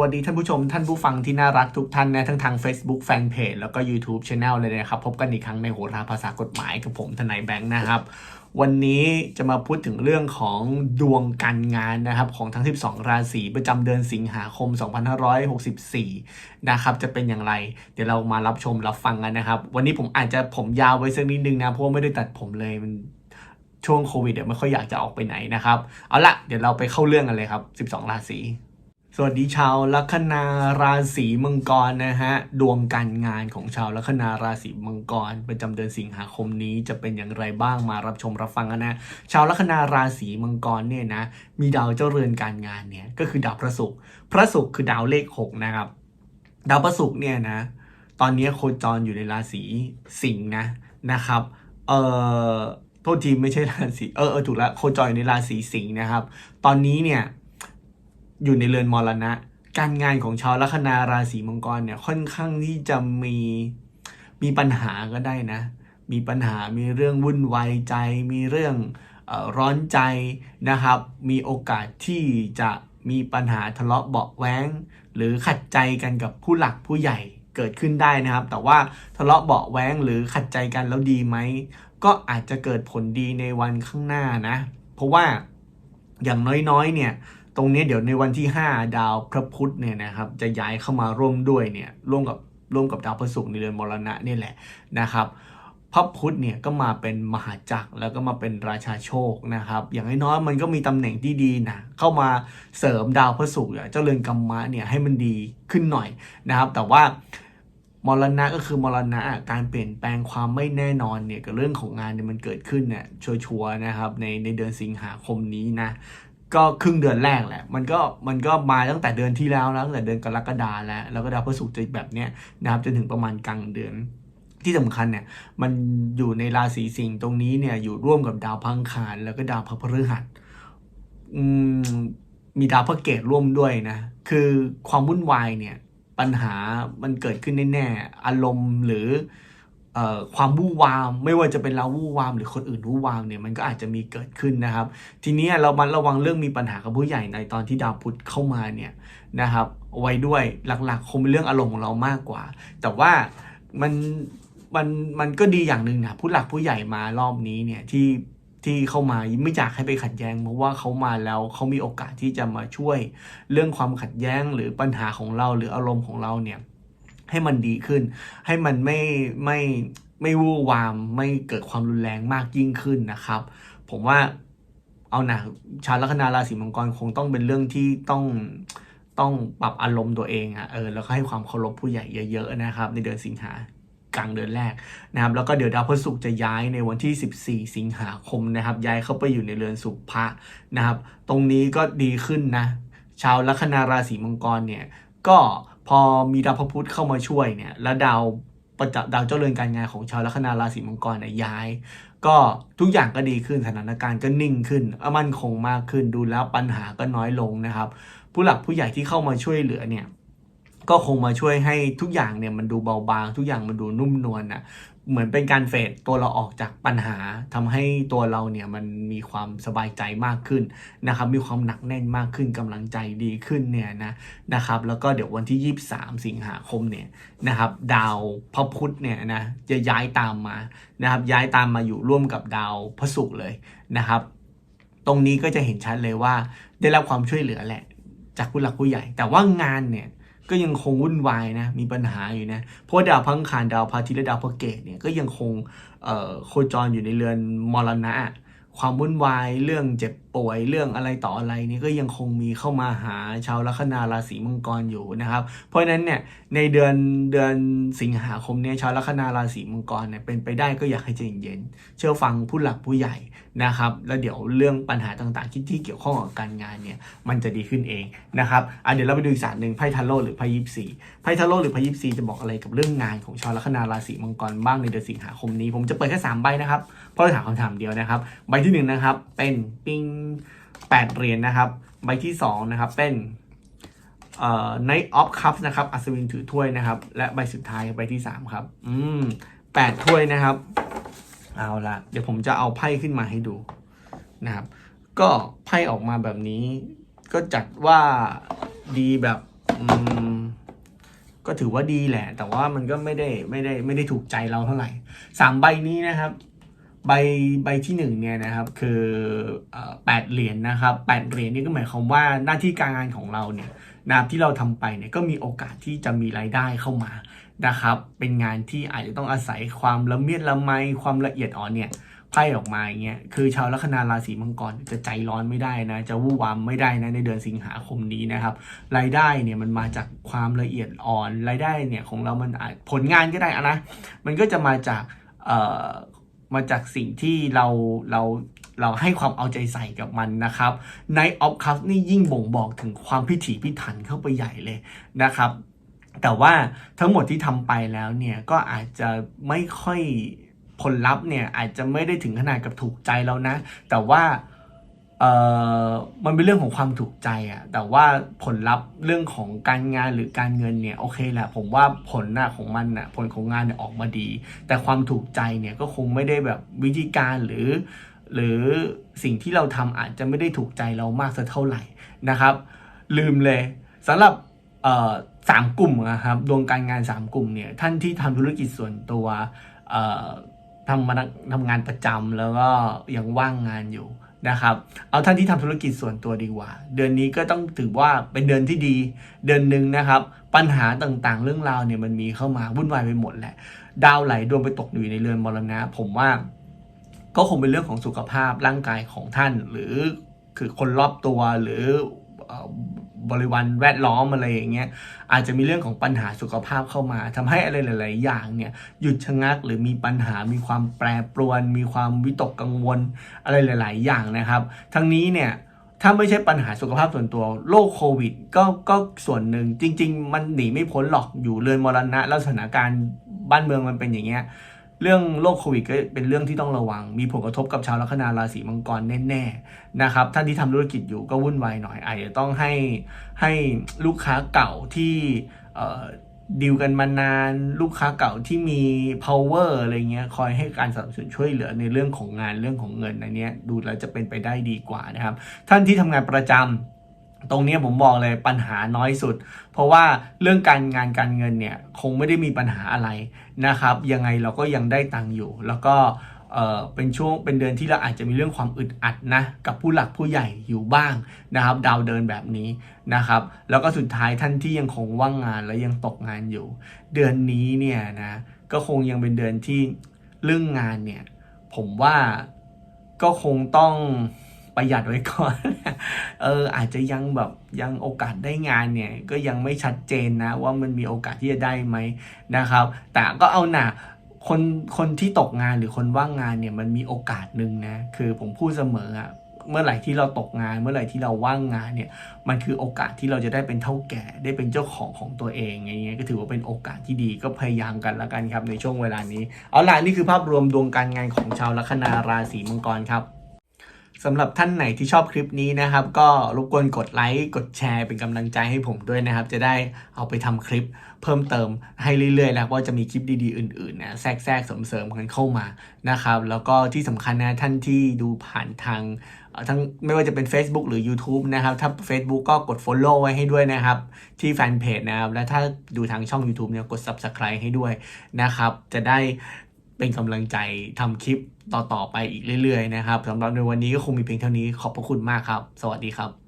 วัสดีท่านผู้ชมท่านผู้ฟังที่น่ารักทุกท่านนะทั้งทาง Facebook Fanpage แล้วก็ YouTube Channel เลยนะครับ พบกันอีกครั้งในโหราภาษากฎหมายกับผมทนายแบงค์นะครับ วันนี้จะมาพูดถึงเรื่องของดวงการงานนะครับ ของทั้ง 12 ราศีประจำเดือนสิงหาคม 2564 นะครับจะเป็นอย่างไร เดี๋ยวเรามารับชมรับฟังกันนะครับ วันนี้ผมอาจจะผมยาวไว้สักนิดนึงนะเพราะว่าไม่ได้ตัดผมเลยมันช่วงโควิดเดี๋ยวไม่ค่อยอยากจะออกไปไหนนะครับเอาละเดี๋ยวเราไปเข้าเรื่องกันเลยครับ 12 ราศี สวัสดีชาวลัคนาราศีมังกรนะฮะดวงการงานของชาวลัคนาราศีมังกร ประจำเดือนสิงหาคมนี้จะเป็นอย่างไรบ้างมารับชมรับฟังกันนะ ชาวลัคนาราศีมังกรเนี่ยนะมีดาวเจ้าเรือนการงานเนี่ยก็คือดาวพระศุกร์พระศุกร์คือดาวเลขหกนะครับ ดาวพระศุกร์เนี่ยนะตอนนี้โคจรอยู่ในราศีสิงห์นะนะครับเอ่อโทษทีไม่ใช่ราศีเออเออถูกแล้วโคจรอยู่ในราศีสิงห์นะครับ ตอนนี้เนี่ย อยู่ในเรือนมรณะ การงานของชาวลัคนาราศีมังกรเนี่ยค่อนข้างที่จะมีมีปัญหาก็ได้นะ มีปัญหามีเรื่องวุ่นวายใจ มีเรื่องออร้อนใจนะครับ มีโอกาสที่จะมีปัญหาทะเลาะเบาะแว้ง หรือขัดใจกันกับผู้หลักผู้ใหญ่เกิดขึ้นได้นะครับ แต่ว่าทะเลาะเบาะแว้งหรือขัดใจกันแล้วดีไหมก็อาจจะเกิดผลดีในวันข้างหน้านะ เพราะว่าอย่างน้อยๆเนี่ย ตรงนี้เดี๋ยวในวันที่ 5 ดาวพระพุธเนี่ยนะครับจะย้ายเข้ามาร่วมด้วยเนี่ยร่วมกับร่วมกับดาวพฤหัสในเรือนมรณะนี่แหละนะครับพระพุธเนี่ยก็มาเป็นมหาจักรแล้วก็มาเป็นราชาโชคนะครับ อย่างน้อยมันก็มีตำแหน่งที่ดีนะเข้ามาเสริมดาวพระศุกร์เนี่ยเจ้าเรือนกรรมะเนี่ยให้มันดีขึ้นหน่อยนะครับ แต่ว่ามรณะก็คือมรณะอะการเปลี่ยนแปลงความไม่แน่นอนเนี่ยกับเรื่องของงานเนี่ยมันเกิดขึ้นเนี่ยชัวร์ๆนะครับในในเดือนสิงหาคมนี้นะ ก็ครึ่งเดือนแรกแหละ มันก็มันก็มาตั้งแต่เดือนที่แล้วแล้วตั้งแต่เดือนกรกฎาแล้ว แล้วก็ดาวพฤหัสจะแบบเนี้ยนะครับจนถึงประมาณกลางเดือนที่สำคัญเนี่ยมันอยู่ในราศีสิงห์ตรงนี้เนี่ยอยู่ร่วมกับดาวพังคารแล้วก็ดาวพระพฤหัสมีดาวพระเกตร่วมด้วยนะคือความวุ่นวายเนี่ยปัญหามันเกิดขึ้นแน่ๆอารมณ์หรือ ความวู่วาม ไม่ว่าจะเป็นเราวู่วาม หรือคนอื่นวู่วามเนี่ยมันก็อาจจะมีเกิดขึ้นนะครับ ทีนี้เรามันระวังเรื่องมีปัญหากับผู้ใหญ่ในตอนที่ดาวพุธเข้ามาเนี่ยนะครับไว้ด้วยหลักๆ คงเป็นเรื่องอารมณ์ของเรามากกว่า แต่ว่ามันมันมันก็ดีอย่างหนึ่งนะผู้หลักผู้ใหญ่มารอบนี้เนี่ยที่ที่เข้ามาไม่อยากให้ไปขัดแย้ง เพราะว่าเขามาแล้วเขามีโอกาสที่จะมาช่วยเรื่องความขัดแย้งหรือปัญหาของเราหรืออารมณ์ของเราเนี่ย ให้มันดีขึ้น ให้มันไม่ไม่ไม่วู่วามไม่เกิดความรุนแรงมากยิ่งขึ้นนะครับ ผมว่าเอานะชาวลัคนาราศีมังกรคงต้องเป็นเรื่องที่ต้องต้องปรับอารมณ์ตัวเองอะเออแล้วก็ให้ความเคารพผู้ใหญ่เยอะๆนะครับ ในเดือนสิงหากลางเดือนแรกนะครับ แล้วก็เดี๋ยวดาวพฤหัสจะย้ายในวันที่ 14 สิงหาคมนะครับ ย้ายเข้าไปอยู่ในเรือนสุภะนะครับ ตรงนี้ก็ดีขึ้นนะ ชาวลัคนาราศีมังกรเนี่ยก็ พอมีดาวพระพุธเข้ามาช่วยเนี่ย แล้วดาวประจำดาวเจ้าเรือนการงานของชาวลัคนาราศีมังกรเนี่ยย้าย ก็ทุกอย่างก็ดีขึ้นสถานการณ์ก็นิ่งขึ้นมั่นคงมากขึ้นดูแล้วปัญหาก็น้อยลงนะครับ ผู้หลักผู้ใหญ่ที่เข้ามาช่วยเหลือเนี่ยก็คงมาช่วยให้ทุกอย่างเนี่ยมันดูเบาบางทุกอย่างมันดูนุ่มนวลนะ เหมือนเป็นการเฟดตัวเราออกจากปัญหาทำให้ตัวเราเนี่ยมันมีความสบายใจมากขึ้นนะครับ มีความหนักแน่นมากขึ้นกำลังใจดีขึ้นเนี่ยนะนะครับ แล้วก็เดี๋ยววันที่ 23 สิงหาคมเนี่ยนะครับ ดาวพระพุธเนี่ยนะจะย้ายตามมานะครับ ย้ายตามมาอยู่ร่วมกับดาวพระศุกร์เลยนะครับ ตรงนี้ก็จะเห็นชัดเลยว่าได้รับความช่วยเหลือแหละ จากผู้หลักผู้ใหญ่ แต่ว่างานเนี่ย ก็ยังคงวุ่นวายนะมีปัญหาอยู่นะเพราะดาวพังคารดาวพาทิตและดาวพระเกตเนี่ยก็ยังคงโคจรอยู่ในเรือนมรณะ ความวุ่นวายเรื่องเจ็บ ป่วยเรื่องอะไรต่ออะไรนี่ก็ยังคงมีเข้ามาหาชาวลัคนาราศีมังกรอยู่นะครับ เพราะฉะนั้นเนี่ยในเดือนเดือนสิงหาคมเนี่ยชาวลัคนาราศีมังกรเนี่ยเป็นไปได้ก็อยากให้ใจเย็นๆเชื่อฟังผู้หลักผู้ใหญ่นะครับ แล้วเดี๋ยวเรื่องปัญหาต่างๆที่ที่เกี่ยวข้องกับการงานเนี่ยมันจะดีขึ้นเองนะครับอะเดี๋ยวเราไปดูอีกศาสตร์หนึ่งไพ่ทาโร่หรือไพ่ยิปซีไพ่ทาโร่หรือไพ่ยิปซีจะบอกอะไรกับเรื่องงานของชาวลัคนาราศีมังกรบ้างในเดือนสิงหาคมนี้ ผมจะเปิดแค่สามใบนะครับเพราะเราถามคำถามเดียวนะครับ ใบที่หนึ่งนะครับเป็นปิงแปดเหรียญนะครับ ใบที่สองนะครับเป็นเอ่อ Knight of Cups นะครับ อัศวินถือถ้วยนะครับ และใบสุดท้ายใบที่สามครับ อืมแปดถ้วยนะครับ เอาละเดี๋ยวผมจะเอาไพ่ขึ้นมาให้ดูนะครับ ก็ไพ่ออกมาแบบนี้ ก็จัดว่าดีแบบอืมก็ถือว่าดีแหละ แต่ว่ามันก็ไม่ได้ไม่ได้ไม่ได้ถูกใจเราเท่าไหร่สามใบนี้นะครับ ใบใบที่หนึ่งเนี่ยนะครับคือแปดเหรียญนะครับแปดเหรียญนี่ก็หมายความว่าหน้าที่การงานของเราเนี่ยนะครับที่เราทำไปเนี่ยก็มีโอกาสที่จะมีรายได้เข้ามานะครับ เป็นงานที่อาจจะต้องอาศัยความละเมียดละไมความละเอียดอ่อนเนี่ยไพ่ออกมาอย่างเงี้ยคือชาวลัคนาราศีมังกรจะใจร้อนไม่ได้นะ จะวู่วามไม่ได้นะในเดือนสิงหาคมนี้นะครับรายได้เนี่ยมันมาจากความละเอียดอ่อนรายได้เนี่ยของเรามันอาจผลงานก็ได้อะนะมันก็จะมาจากเอ่อ มาจากสิ่งที่เราเราเราให้ความเอาใจใส่กับมันนะครับในออฟคัสนี่ยิ่งบ่งบอกถึงความพิถีพิถันเข้าไปใหญ่เลยนะครับ แต่ว่าทั้งหมดที่ทำไปแล้วเนี่ยก็อาจจะไม่ค่อยผลลัพธ์เนี่ยอาจจะไม่ได้ถึงขนาดกับถูกใจแล้วนะ แต่ว่า มันเป็นเรื่องของความถูกใจอะแต่ว่าผลลัพธ์เรื่องของการงานหรือการเงินเนี่ยโอเคแหละผมว่าผลน่ะของมันน่ะผลของงานเนี่ยออกมาดี แต่ความถูกใจเนี่ยก็คงไม่ได้แบบวิธีการหรือ หรือสิ่งที่เราทำอาจจะไม่ได้ถูกใจเรามากสักเท่าไหร่นะครับ ลืมเลยสำหรับเอ่อสามกลุ่มนะครับดวงการงานสามกลุ่มเนี่ยท่านที่ทำธุรกิจส่วนตัวเอ่อทำมาทำงานประจำแล้วก็ยังว่างงานอยู่ นะครับ เอาท่านที่ทำธุรกิจส่วนตัวดีกว่า เดือนนี้ก็ต้องถือว่าเป็นเดือนที่ดี เดือนหนึ่งนะครับ ปัญหาต่างๆ เรื่องราวเนี่ยมันมีเข้ามาวุ่นวายไปหมดแหละ ดาวไหลดวงไปตกอยู่ในเรือนมรณะ ผมว่าก็คงเป็นเรื่องของสุขภาพร่างกายของท่าน หรือคือคนรอบตัวหรือ บริวารแวดล้อมอะไรอย่างเงี้ยอาจจะมีเรื่องของปัญหาสุขภาพเข้ามาทำให้อะไรหลาย ๆ อย่างเนี่ยหยุดชะงักหรือมีปัญหามีความแปรปรวน มีความวิตกกังวลอะไรหลาย ๆ อย่างนะครับ ทั้งนี้เนี่ยถ้าไม่ใช่ปัญหาสุขภาพส่วนตัวโรคโควิดก็ก็ส่วนหนึ่งจริง ๆ มันหนีไม่พ้นหรอกอยู่เรือนมรณะแล้วสถานการณ์บ้านเมืองมันเป็นอย่างเงี้ย เรื่องโรคโควิดก็เป็นเรื่องที่ต้องระวัง มีผลกระทบกับชาวลัคนาราศีมังกรแน่ๆนะครับท่านที่ทำธุรกิจอยู่ก็วุ่นวายหน่อยอาจจะต้องให้ให้ลูกค้าเก่าที่เดีลกันมานานลูกค้าเก่าที่มี power อะไรเงี้ยคอยให้การสนับสนุนช่วยเหลือในเรื่องของงานเรื่องของเงินอันเนี้ยดูแล้วจะเป็นไปได้ดีกว่านะครับ ท่านที่ทำงานประจำ ตรงนี้ผมบอกเลยปัญหาน้อยสุด เพราะว่าเรื่องการงานการเงินเนี่ยคงไม่ได้มีปัญหาอะไรนะครับ ยังไงเราก็ยังได้ตังค์อยู่ แล้วก็เออเป็นช่วงเป็นเดือนที่เราอาจจะมีเรื่องความอึดอัดนะกับผู้หลักผู้ใหญ่อยู่บ้างนะครับ ดาวเดินแบบนี้นะครับ แล้วก็สุดท้ายท่านที่ยังคงว่างงานและยังตกงานอยู่ เดือนนี้เนี่ยนะก็คงยังเป็นเดือนที่เรื่องงานเนี่ยผมว่าก็คงต้อง ประหยัดไว้ก่อน เอออาจจะยังแบบยังโอกาสได้งานเนี่ยก็ยังไม่ชัดเจนนะว่ามันมีโอกาสที่จะได้ไหมนะครับ แต่ก็เอาหนาคนคนที่ตกงานหรือคนว่างงานเนี่ยมันมีโอกาสหนึ่งนะคือผมพูดเสมออะเมื่อไหร่ที่เราตกงาน เมื่อไหร่ที่เราว่างงานเนี่ยมันคือโอกาสที่เราจะได้เป็นเท่าแก่ได้เป็นเจ้าของของตัวเองอย่างเงี้ยก็ถือว่าเป็นโอกาสที่ดีก็พยายามกันละกันครับในช่วงเวลานี้ เอาล่ะนี่คือภาพรวมดวงการงานของชาวลัคนาราศีมังกรครับ สำหรับท่านไหนที่ชอบคลิปนี้นะครับ ก็รบกวนกดไลค์กดแชร์เป็นกำลังใจให้ผมด้วยนะครับ จะได้เอาไปทำคลิปเพิ่มเติมให้เรื่อยๆแล้วก็จะมีคลิปดีๆอื่นๆนะแทรกแทรกเสริมๆกันเข้ามานะครับ แล้วก็ที่สำคัญนะท่านที่ดูผ่านทางทั้งไม่ว่าจะเป็น Facebook หรือ YouTube นะครับ ถ้า Facebook ก็กด Follow ไว้ให้ด้วยนะครับ ที่แฟนเพจนะครับ และถ้าดูทางช่อง YouTube เนี่ยกด Subscribe ให้ด้วยนะครับ จะได้ เป็นกำลังใจทำคลิปต่อๆไปอีกเรื่อยๆนะครับสำหรับในวันนี้ก็คงมีเพียงเท่านี้ขอบพระคุณมากครับ สวัสดีครับ